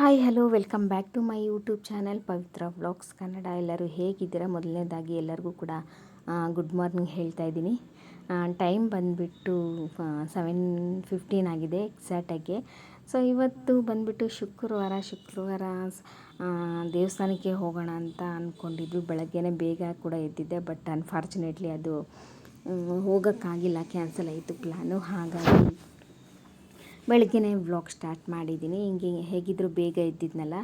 Hi, hello, welcome back to my YouTube channel Pavitra vlogs. Kannada ಎಲ್ಲರೂ ಹೇಗಿದ್ದೀರಾ? ಮೊದಲನೇದಾಗಿ ಎಲ್ಲರಿಗೂ ಕೂಡ ಗುಡ್ ಮಾರ್ನಿಂಗ್ ಹೇಳ್ತಾ ಇದ್ದೀನಿ. ಟೈಮ್ ಬಂದುಬಿಟ್ಟು ಸೆವೆನ್ ಫಿಫ್ಟೀನ್ ಆಗಿದೆ ಎಕ್ಸಾಕ್ಟಾಗಿ ಸೊ ಇವತ್ತು ಬಂದುಬಿಟ್ಟು ಶುಕ್ರವಾರ ಶುಕ್ರವಾರ ದೇವಸ್ಥಾನಕ್ಕೆ ಹೋಗೋಣ ಅಂತ ಅಂದ್ಕೊಂಡಿದ್ವಿ ಬೆಳಗ್ಗೆನೇ ಬೇಗ ಕೂಡ ಎದ್ದಿದ್ದೆ ಬಟ್ ಅನ್ಫಾರ್ಚುನೇಟ್ಲಿ ಅದು ಹೋಗೋಕ್ಕಾಗಿಲ್ಲ ಕ್ಯಾನ್ಸಲ್ ಆಯಿತು ಪ್ಲ್ಯಾನು ಹಾಗಾಗಿ ಬೆಳಗ್ಗೆನೇ ವ್ಲಾಗ್ ಸ್ಟಾರ್ಟ್ ಮಾಡಿದ್ದೀನಿ. ಹಿಂಗೆ ಹೇಗಿದ್ದರೂ ಬೇಗ ಇದ್ದಿದ್ನಲ್ಲ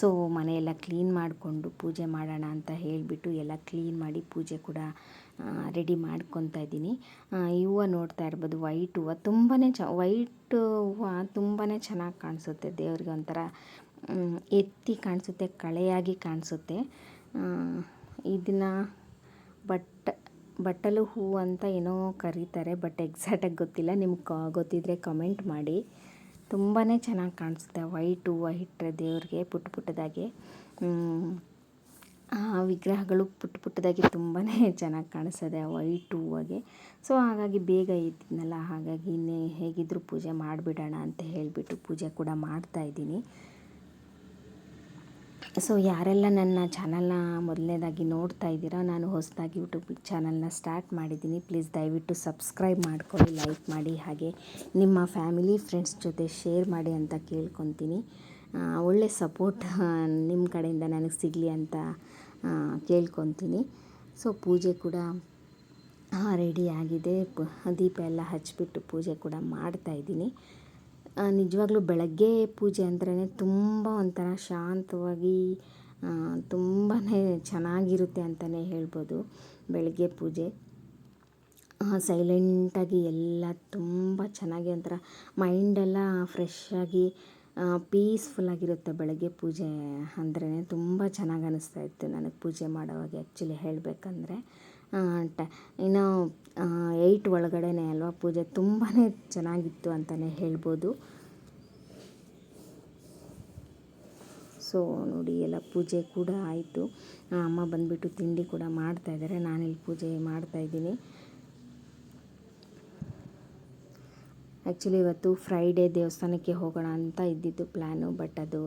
ಸೊ ಮನೆಯೆಲ್ಲ ಕ್ಲೀನ್ ಮಾಡಿಕೊಂಡು ಪೂಜೆ ಮಾಡೋಣ ಅಂತ ಹೇಳಿಬಿಟ್ಟು ಎಲ್ಲ ಕ್ಲೀನ್ ಮಾಡಿ ಪೂಜೆ ಕೂಡ ರೆಡಿ ಮಾಡ್ಕೊತಾ ಇದ್ದೀನಿ. ಈ ಹೂವು ನೋಡ್ತಾ ಇರ್ಬೋದು ವೈಟ್ ಹೂವು ತುಂಬಾ ಚ ವೈಟ್ ಹೂವು ತುಂಬಾ ಚೆನ್ನಾಗಿ ಕಾಣಿಸುತ್ತೆ. ದೇವ್ರಿಗೆ ಒಂಥರ ಎತ್ತಿ ಕಾಣಿಸುತ್ತೆ, ಕಳೆಯಾಗಿ ಕಾಣಿಸುತ್ತೆ. ಇದನ್ನು ಬಟ್ ಬಟ್ಟಲು ಹೂ ಅಂತ ಏನೋ ಕರೀತಾರೆ, ಬಟ್ ಎಕ್ಸಾಕ್ಟಾಗಿ ಗೊತ್ತಿಲ್ಲ. ನಿಮ್ಗೆ ಗೊತ್ತಿದ್ದರೆ ಕಮೆಂಟ್ ಮಾಡಿ. ತುಂಬಾ ಚೆನ್ನಾಗಿ ಕಾಣಿಸುತ್ತೆ ವೈಟ್ ಹೂವು ಇಟ್ಟರೆ ದೇವ್ರಿಗೆ ಪುಟ್ಟ ಪುಟ್ಟದಾಗೆ. ಆ ವಿಗ್ರಹಗಳು ಪುಟ್ಟ ಪುಟ್ಟದಾಗಿ ತುಂಬಾ ಚೆನ್ನಾಗಿ ಕಾಣಿಸ್ತದೆ ವೈಟ್ ಹೂವಾಗೆ. ಸೊ ಹಾಗಾಗಿ ಬೇಗ ಇದ್ದಿದ್ನಲ್ಲ ಹಾಗಾಗಿ ಇನ್ನೇ ಹೇಗಿದ್ದರೂ ಪೂಜೆ ಮಾಡಿಬಿಡೋಣ ಅಂತ ಹೇಳಿಬಿಟ್ಟು ಪೂಜೆ ಕೂಡ ಮಾಡ್ತಾಯಿದ್ದೀನಿ ಸೊ ಯಾರೆಲ್ಲ ನನ್ನ ಚಾನಲ್ನ ಮೊದಲನೇದಾಗಿ ನೋಡ್ತಾ ಇದ್ದೀರಾ, ನಾನು ಹೊಸದಾಗಿ ಯೂಟ್ಯೂಬ್ ಚಾನಲ್ನ ಸ್ಟಾರ್ಟ್ ಮಾಡಿದ್ದೀನಿ. ಪ್ಲೀಸ್ ದಯವಿಟ್ಟು ಸಬ್ಸ್ಕ್ರೈಬ್ ಮಾಡ್ಕೊಳ್ಳಿ ಲೈಕ್ ಮಾಡಿ, ಹಾಗೆ ನಿಮ್ಮ ಫ್ಯಾಮಿಲಿ ಫ್ರೆಂಡ್ಸ್ ಜೊತೆ ಶೇರ್ ಮಾಡಿ ಅಂತ ಕೇಳ್ಕೊತೀನಿ. ಒಳ್ಳೆ ಸಪೋರ್ಟ್ ನಿಮ್ಮ ಕಡೆಯಿಂದ ನನಗೆ ಸಿಗಲಿ ಅಂತ ಕೇಳ್ಕೊತೀನಿ. ಸೊ ಪೂಜೆ ಕೂಡ ರೆಡಿ ಆಗಿದೆ. ದೀಪ ಎಲ್ಲ ಹಚ್ಚಿಬಿಟ್ಟು ಪೂಜೆ ಕೂಡ ಮಾಡ್ತಾಯಿದ್ದೀನಿ ನಿಜವಾಗ್ಲೂ ಬೆಳಗ್ಗೆ ಪೂಜೆ ಅಂದ್ರೇ ತುಂಬ ಒಂಥರ ಶಾಂತವಾಗಿ ತುಂಬಾ ಚೆನ್ನಾಗಿರುತ್ತೆ ಅಂತಲೇ ಹೇಳ್ಬೋದು ಬೆಳಗ್ಗೆ ಪೂಜೆ. ಸೈಲೆಂಟಾಗಿ ಎಲ್ಲ ತುಂಬ ಚೆನ್ನಾಗಿ ಒಂಥರ ಮೈಂಡೆಲ್ಲ ಫ್ರೆಶ್ಶಾಗಿ ಪೀಸ್ಫುಲ್ಲಾಗಿರುತ್ತೆ ಬೆಳಗ್ಗೆ ಪೂಜೆ ಅಂದ್ರೇ ತುಂಬ ಚೆನ್ನಾಗಿ ಅನ್ನಿಸ್ತಾ ಇತ್ತು ನನಗೆ ಪೂಜೆ ಮಾಡೋವಾಗ ಆ್ಯಕ್ಚುಲಿ ಹೇಳಬೇಕಂದ್ರೆ. ಟ, ಇನ್ನು ಏಯ್ಟ್ ಒಳಗಡೆನೇ ಅಲ್ವಾ? ಪೂಜೆ ತುಂಬಾ ಚೆನ್ನಾಗಿತ್ತು ಅಂತಲೇ ಹೇಳ್ಬೋದು. ಸೊ ನೋಡಿ, ಎಲ್ಲ ಪೂಜೆ ಕೂಡ ಆಯಿತು. ಅಮ್ಮ ಬಂದುಬಿಟ್ಟು ತಿಂಡಿ ಕೂಡ ಮಾಡ್ತಾಯಿದ್ದಾರೆ ನಾನಿಲ್ಲಿ ಪೂಜೆ ಮಾಡ್ತಾಯಿದ್ದೀನಿ ಆ್ಯಕ್ಚುಲಿ ಇವತ್ತು ಫ್ರೈಡೇ ದೇವಸ್ಥಾನಕ್ಕೆ ಹೋಗೋಣ ಅಂತ ಇದ್ದಿದ್ದು ಪ್ಲ್ಯಾನು ಬಟ್ ಅದು,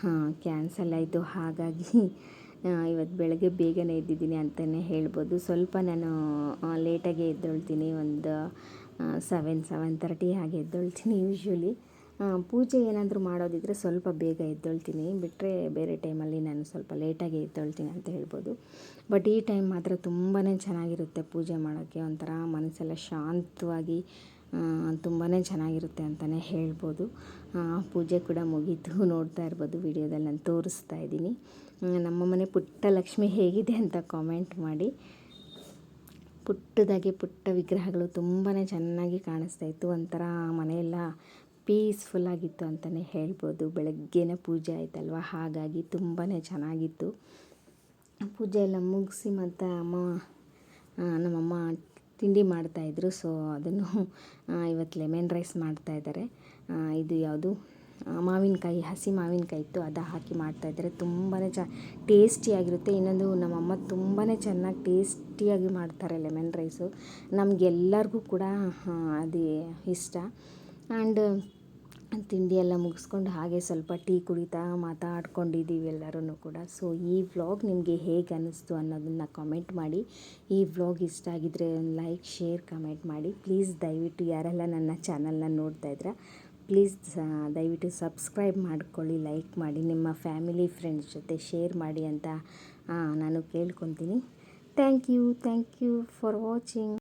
ಹಾಂ ಕ್ಯಾನ್ಸಲ್ ಆಯಿತು. ಹಾಗಾಗಿ ಇವತ್ತು ಬೆಳಗ್ಗೆ ಬೇಗನೆ ಎದ್ದಿದ್ದೀನಿ ಅಂತಲೇ ಹೇಳ್ಬೋದು. ಸ್ವಲ್ಪ ನಾನು ಲೇಟಾಗೆ ಎದ್ದೊಳ್ತೀನಿ. ಒಂದು ಸೆವೆನ್ ಸೆವೆನ್ ತರ್ಟಿ ಹಾಗೆ ಎದ್ದೊಳ್ತೀನಿ ಯೂಶ್ವಲಿ ಪೂಜೆ ಏನಾದರೂ ಮಾಡೋದಿದ್ದರೆ ಸ್ವಲ್ಪ ಬೇಗ ಎದ್ದೊಳ್ತೀನಿ. ಬಿಟ್ಟರೆ ಬೇರೆ ಟೈಮಲ್ಲಿ ನಾನು ಸ್ವಲ್ಪ ಲೇಟಾಗಿ ಎದ್ದೊಳ್ತೀನಿ ಅಂತ ಹೇಳ್ಬೋದು. ಬಟ್ ಈ ಟೈಮ್ ಮಾತ್ರ ತುಂಬಾ ಚೆನ್ನಾಗಿರುತ್ತೆ ಪೂಜೆ ಮಾಡೋಕ್ಕೆ. ಒಂಥರ ಮನಸ್ಸೆಲ್ಲ ಶಾಂತವಾಗಿ ತುಂಬಾ ಚೆನ್ನಾಗಿರುತ್ತೆ ಅಂತಲೇ ಹೇಳ್ಬೋದು. ಪೂಜೆ ಕೂಡ ಮುಗೀತು ನೋಡ್ತಾ ಇರ್ಬೋದು. ವಿಡಿಯೋದಲ್ಲಿ ನಾನು ತೋರಿಸ್ತಾ ಇದ್ದೀನಿ. ನಮ್ಮ ಮನೆ ಪುಟ್ಟ ಲಕ್ಷ್ಮಿ ಹೇಗಿದೆ ಅಂತ ಕಾಮೆಂಟ್ ಮಾಡಿ. ಪುಟ್ಟದಾಗಿ ಪುಟ್ಟ ವಿಗ್ರಹಗಳು ತುಂಬಾ ಚೆನ್ನಾಗಿ ಕಾಣಿಸ್ತಾ ಇತ್ತು. ಒಂಥರ ಮನೆಯೆಲ್ಲ ಪೀಸ್ಫುಲ್ಲಾಗಿತ್ತು ಅಂತಲೇ ಹೇಳ್ಬೋದು. ಬೆಳಗ್ಗೆನೇ ಪೂಜೆ ಆಯ್ತಲ್ವ? ಹಾಗಾಗಿ ತುಂಬಾ ಚೆನ್ನಾಗಿತ್ತು. ಪೂಜೆ ಎಲ್ಲ ಮುಗಿಸಿ ಮತ್ತು ಅಮ್ಮ ನಮ್ಮಮ್ಮ ತಿಂಡಿ ಮಾಡ್ತಾಯಿದ್ರು ಸೊ ಅದನ್ನು ಇವತ್ತು ಲೆಮನ್ ರೈಸ್ ಮಾಡ್ತಾಯಿದ್ದಾರೆ ಇದು ಯಾವುದು? ಮಾವಿನಕಾಯಿ, ಹಸಿ ಮಾವಿನಕಾಯಿ ಇತ್ತು, ಅದು ಹಾಕಿ ಮಾಡ್ತಾಯಿದ್ದಾರೆ ತುಂಬಾ ಚ, ಟೇಸ್ಟಿಯಾಗಿರುತ್ತೆ. ಇನ್ನೊಂದು ನಮ್ಮಮ್ಮ ತುಂಬಾ ಚೆನ್ನಾಗಿ ಟೇಸ್ಟಿಯಾಗಿ ಮಾಡ್ತಾರೆ ಲೆಮನ್ ರೈಸು. ನಮಗೆಲ್ಲರಿಗೂ ಕೂಡ ಅದು ಇಷ್ಟ. ಆ್ಯಂಡ್ ತಿಂಡಿ ಎಲ್ಲ ಮುಗಿಸ್ಕೊಂಡು ಹಾಗೆ ಸ್ವಲ್ಪ ಟೀ ಕುಡಿತಾ ಮಾತಾಡ್ಕೊಂಡಿದ್ದೀವಿ ಎಲ್ಲರೂ ಕೂಡ. ಸೊ ಈ ವ್ಲಾಗ್ ನಿಮಗೆ ಹೇಗೆ ಅನ್ನಿಸ್ತು ಅನ್ನೋದನ್ನು ಕಮೆಂಟ್ ಮಾಡಿ. ಈ ವ್ಲಾಗ್ ಇಷ್ಟ ಆಗಿದ್ದರೆ ಲೈಕ್, ಶೇರ್ ಕಮೆಂಟ್ ಮಾಡಿ. ಪ್ಲೀಸ್ ದಯವಿಟ್ಟು ಯಾರೆಲ್ಲ ನನ್ನ ಚಾನಲ್ನ ನೋಡ್ತಾ ಪ್ಲೀಸ್ ದಯವಿಟ್ಟು ಸಬ್ಸ್ಕ್ರೈಬ್ ಮಾಡ್ಕೊಳ್ಳಿ, ಲೈಕ್ ಮಾಡಿ, ನಿಮ್ಮ ಫ್ಯಾಮಿಲಿ ಫ್ರೆಂಡ್ಸ್ ಜೊತೆ ಶೇರ್ ಮಾಡಿ ಅಂತ ನಾನು ಕೇಳ್ಕೊತೀನಿ. Thank you thank you for watching.